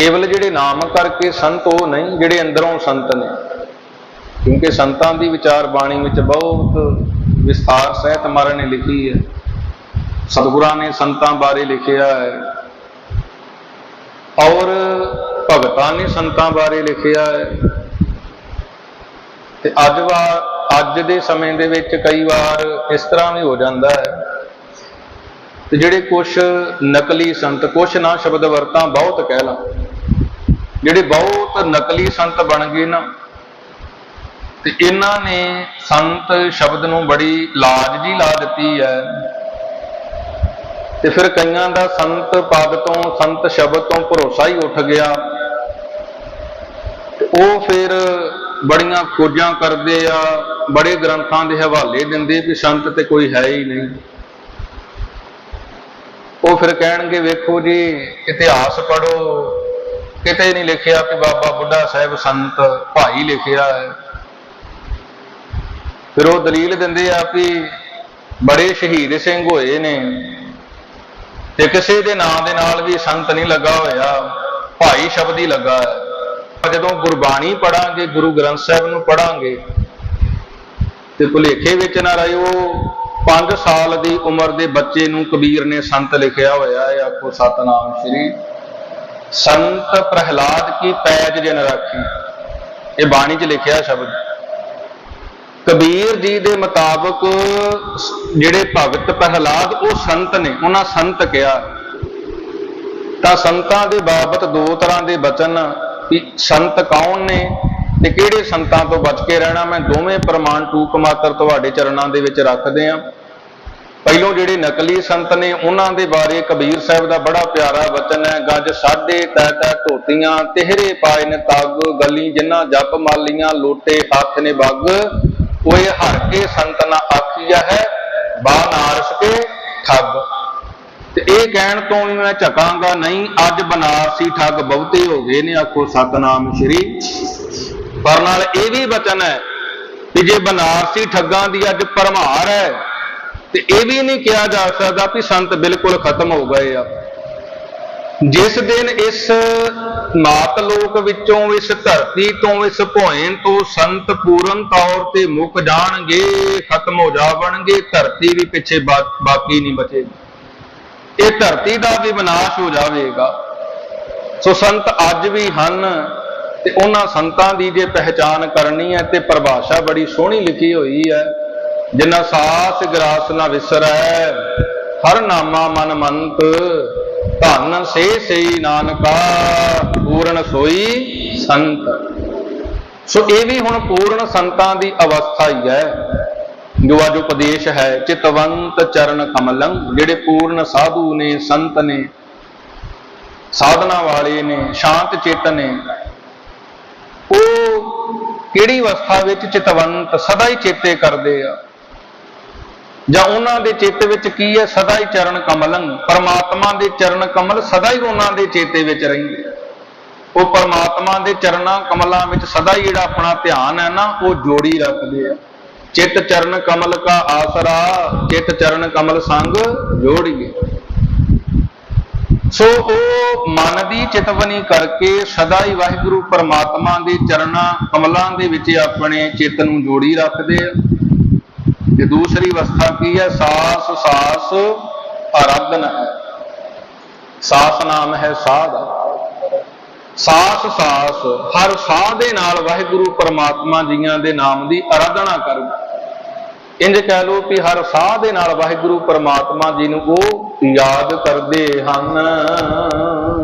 ਕੇਵਲ ਜਿਹੜੇ ਨਾਮ ਕਰਕੇ ਸੰਤ ਉਹ ਨਹੀਂ, ਜਿਹੜੇ ਅੰਦਰੋਂ ਸੰਤ ਨੇ। ਕਿਉਂਕਿ ਸੰਤਾਂ ਦੀ ਵਿਚਾਰ ਬਾਣੀ ਵਿੱਚ ਬਹੁਤ ਵਿਸਥਾਰ ਸਹਿਤ ਮਹਾਰਾਜ ਨੇ ਲਿਖੀ ਹੈ। ਸਤਿਗੁਰਾਂ ਨੇ ਸੰਤਾਂ ਬਾਰੇ ਲਿਖਿਆ ਹੈ। ਔਰ ਭਗਤਾਂ ਨੇ ਸੰਤਾਂ ਬਾਰੇ ਲਿਖਿਆ ਹੈ। ਤੇ ਅੱਜ ਵਾਰ ਅੱਜ ਦੇ ਸਮੇਂ ਦੇ ਵਿੱਚ ਕਈ ਵਾਰ ਇਸ ਤਰ੍ਹਾਂ ਵੀ ਹੋ ਜਾਂਦਾ ਹੈ ਤੇ ਜਿਹੜੇ ਕੁਝ ਨਕਲੀ ਸੰਤ ਕੁਝ ਨਾ ਸ਼ਬਦ ਵਰਤਾਂ ਬਹੁਤ ਕਹਿ ਲਾਂ ਜਿਹੜੇ ਬਹੁਤ ਨਕਲੀ ਸੰਤ ਬਣ ਗਏ ਨਾ, ਤੇ ਇਹਨਾਂ ਨੇ ਸੰਤ ਸ਼ਬਦ ਨੂੰ ਬੜੀ ਲਾਜ ਜੀ ਲਾ ਦਿੱਤੀ ਹੈ। ਤੇ ਫਿਰ ਕਈਆਂ ਦਾ ਸੰਤ ਪਦ ਤੋਂ, ਸੰਤ ਸ਼ਬਦ ਤੋਂ ਭਰੋਸਾ ਹੀ ਉੱਠ ਗਿਆ। ਤੇ ਉਹ ਫਿਰ ਬੜੀਆਂ ਖੋਜਾਂ ਕਰਦੇ ਆ, ਬੜੇ ਗ੍ਰੰਥਾਂ ਦੇ ਹਵਾਲੇ ਦਿੰਦੇ ਵੀ ਸੰਤ ਤੇ ਕੋਈ ਹੈ ਹੀ ਨਹੀਂ। ਉਹ ਫਿਰ ਕਹਿਣਗੇ, ਵੇਖੋ ਜੀ, ਇਤਿਹਾਸ ਪੜੋ ਕਿਤੇ ਨਹੀਂ ਲਿਖਿਆ ਕਿ ਬਾਬਾ ਬੁੱਢਾ ਸਾਹਿਬ ਸੰਤ ਭਾਈ ਲਿਖਿਆ ਹੈ। ਫਿਰ ਉਹ ਦਲੀਲ ਦਿੰਦੇ ਆ ਵੀ ਬੜੇ ਸ਼ਹੀਦ ਸਿੰਘ ਹੋਏ ਨੇ ਤੇ ਕਿਸੇ ਦੇ ਨਾਂ ਦੇ ਨਾਲ ਵੀ ਸੰਤ ਨਹੀਂ ਲੱਗਾ ਹੋਇਆ, ਭਾਈ ਸ਼ਬਦ ਹੀ ਲੱਗਾ ਹੈ। ਜਦੋਂ ਗੁਰਬਾਣੀ ਪੜਾਂਗੇ ਗੁਰੂ ਗ੍ਰੰਥ ਸਾਹਿਬ ਨੂੰ ਪੜਾਂਗੇ ਤੇ ਭੁਲੇਖੇ ਵਿੱਚ ਨਾ ਰਹਿਓ 5 ਸਾਲ ਦੀ ਉਮਰ ਦੇ ਬੱਚੇ ਨੂੰ ਕਬੀਰ ਨੇ ਸੰਤ ਲਿਖਿਆ ਹੋਇਆ ਹੈ, ਆਖੋ ਸਤਨਾਮ ਸ੍ਰੀ ਸੰਤ ਪ੍ਰਹਿਲਾਦ ਕੀ ਪੈਜ ਜਨ ਰਾਖੀ? ਇਹ ਬਾਣੀ 'ਚ ਲਿਖਿਆ ਸ਼ਬਦ। ਕਬੀਰ ਜੀ ਦੇ ਮੁਤਾਬਕ ਜਿਹੜੇ ਭਗਤ ਪ੍ਰਹਿਲਾਦ, ਉਹ ਸੰਤ ਨੇ, ਉਹਨਾਂ ਸੰਤ ਕਿਹਾ। ਤਾਂ ਸੰਤਾਂ ਦੇ ਬਾਬਤ ਦੋ ਤਰ੍ਹਾਂ ਦੇ ਬਚਨ ਸੰਤ ਕੌਣ ਨੇ ਤੇ ਕਿਹੜੇ ਸੰਤਾਂ ਤੋਂ ਬਚ ਕੇ ਰਹਿਣਾ? ਮੈਂ ਦੋਵੇਂ ਪ੍ਰਮਾਣ ਟੂਕ ਮਾਤਰ ਤੁਹਾਡੇ ਚਰਨਾਂ ਦੇ ਵਿੱਚ ਰੱਖਦੇ ਆਂ। ਪਹਿਲੋਂ ਜਿਹੜੇ ਨਕਲੀ ਸੰਤ ਨੇ ਉਹਨਾਂ ਦੇ ਬਾਰੇ ਕਬੀਰ ਸਾਹਿਬ ਦਾ ਬੜਾ ਪਿਆਰਾ ਵਚਨ ਹੈ, ਗੱਜ ਸਾਢੇ ਤੈ ਤੈ ਧੋਤੀਆਂ, ਤਿਹਰੇ ਪਾਏ ਨੇ ਤੱਗ, ਗਲੀ ਜਿਨ੍ਹਾਂ ਜਪ ਮਾਲੀਆਂ, ਲੋਟੇ ਹੱਥ ਨੇ ਬੱਗ ਕੋਏ ਹਰ ਕੇ ਸੰਤ ਨਾ ਆਖੀਆ ਹੈ, ਬਾ ਨਾਰਸ ਕੇ ਠੱਗ। ਤੇ ਇਹ ਕਹਿਣ ਤੋਂ ਵੀ ਮੈਂ ਝਕਾਂਗਾ ਨਹੀਂ, ਅੱਜ ਬਨਾਰਸੀ ਠੱਗ ਬਹੁਤੇ ਹੋ ਗਏ ਨੇ, ਆਖੋ ਸਤਨਾਮ ਸ਼੍ਰੀ। ਪਰ ਨਾਲ ਇਹ ਵੀ ਵਚਨ ਹੈ ਕਿ ਜੇ ਬਨਾਰਸੀ ਠੱਗਾਂ ਦੀ ਅੱਜ ਪਰਮਾਰ ਹੈ ਤੇ ਇਹ ਵੀ ਨਹੀਂ ਕਿਹਾ ਜਾ ਸਕਦਾ ਕਿ ਸੰਤ ਬਿਲਕੁਲ ਖਤਮ ਹੋ ਗਏ ਆ। ਜਿਸ ਦਿਨ ਇਸ ਮਾਤ ਲੋਕ ਵਿੱਚੋਂ, ਇਸ ਧਰਤੀ ਤੋਂ, ਇਸ ਭੋਇਨ ਤੋਂ ਸੰਤ ਪੂਰਨ ਤੌਰ ਤੇ ਮੁੱਕ ਜਾਣਗੇ, ਖਤਮ ਹੋ ਜਾਵਣਗੇ, ਧਰਤੀ ਵੀ ਪਿੱਛੇ ਬਾ- ਬਾਕੀ ਨਹੀਂ ਬਚੇਗੀ। ਇਹ ਧਰਤੀ ਦਾ ਵੀ ਵਿਨਾਸ਼ ਹੋ ਜਾਵੇਗਾ। ਸੋ ਸੰਤ ਅੱਜ ਵੀ ਹਨ ਤੇ ਉਹਨਾਂ ਸੰਤਾਂ ਦੀ ਜੇ ਪਹਿਚਾਨ ਕਰਨੀ ਹੈ ਤੇ ਪਰਿਭਾਸ਼ਾ ਬੜੀ ਸੋਹਣੀ ਲਿਖੀ ਹੋਈ ਹੈ। ਜਿਨ੍ਹਾਂ ਸਾਸ ਗਰਾਸ ਨਾ ਵਿਸਰੈ, ਹਰ ਨਾਮਾ ਮਨ ਮੰਤ, ਧਨ ਸੇ ਸਈ ਨਾਨਕਾ ਪੂਰਨ ਸੋਈ ਸੰਤ। ਸੋ ਇਹ ਵੀ ਹੁਣ ਪੂਰਨ ਸੰਤਾਂ ਦੀ ਅਵਸਥਾ ਹੀ ਹੈ। ਜੋ ਅੱਜ ਉਪਦੇਸ਼ ਹੈ, ਚਿਤਵੰਤ ਚਰਨ ਕਮਲੰ, ਜਿਹੜੇ ਪੂਰਨ ਸਾਧੂ ਨੇ, ਸੰਤ ਨੇ, ਸਾਧਨਾ ਵਾਲੇ ਨੇ, ਸ਼ਾਂਤ ਚਿੱਤ ਨੇ, ਉਹ ਕਿਹੜੀ ਅਵਸਥਾ ਵਿੱਚ ਚਿਤਵੰਤ ਸਦਾ ਹੀ ਚੇਤੇ ਕਰਦੇ ਆ? ਜਾਂ ਉਹਨਾਂ ਦੇ ਚਿੱਤ ਵਿੱਚ ਕੀ ਹੈ? ਸਦਾ ਹੀ ਚਰਨ ਕਮਲੰ। ਪਰਮਾਤਮਾ ਦੇ ਚਰਨ ਕਮਲ ਸਦਾ ਹੀ ਉਹਨਾਂ ਦੇ ਚੇਤੇ ਵਿੱਚ ਰਹਿੰਦੇ ਆ। ਉਹ ਪਰਮਾਤਮਾ ਦੇ ਚਰਨਾਂ ਕਮਲਾਂ ਵਿੱਚ ਸਦਾ ਹੀ ਜਿਹੜਾ ਆਪਣਾ ਧਿਆਨ ਹੈ ਨਾ, ਉਹ ਜੋੜੀ ਰੱਖਦੇ ਆ। ਚਿੱਤ ਚਰਨ ਕਮਲ ਕਾ ਆਸਰਾ, ਚਿੱਤ ਚਰਨ ਕਮਲ ਸੰਗ ਜੋੜੀਏ। ਸੋ ਉਹ ਮਨ ਦੀ ਚਿਤਵਨੀ ਕਰਕੇ ਸਦਾ ਹੀ ਵਾਹਿਗੁਰੂ ਪਰਮਾਤਮਾ ਦੇ ਚਰਨਾਂ ਕਮਲਾਂ ਦੇ ਵਿੱਚ ਆਪਣੇ ਚਿੱਤ ਨੂੰ ਜੋੜੀ ਰੱਖਦੇ ਆ। ਤੇ ਦੂਸਰੀ ਅਵਸਥਾ ਕੀ ਹੈ? ਸਾਸ ਸਾਸ ਆਰਾਧਨ ਹੈ ਸਾਸ ਨਾਮ ਹੈ ਸਾਧ। ਸਾਸ ਸਾਸ, ਹਰ ਸਾਹ ਦੇ ਨਾਲ ਵਾਹਿਗੁਰੂ ਪਰਮਾਤਮਾ ਜੀਆਂ ਦੇ ਨਾਮ ਦੀ ਆਰਾਧਨਾ ਕਰੋ ਇੰਜ ਕਹਿ ਲਓ ਕਿ ਹਰ ਸਾਹ ਦੇ ਨਾਲ ਵਾਹਿਗੁਰੂ ਪਰਮਾਤਮਾ ਜੀ ਨੂੰ ਉਹ ਯਾਦ ਕਰਦੇ ਹਨ।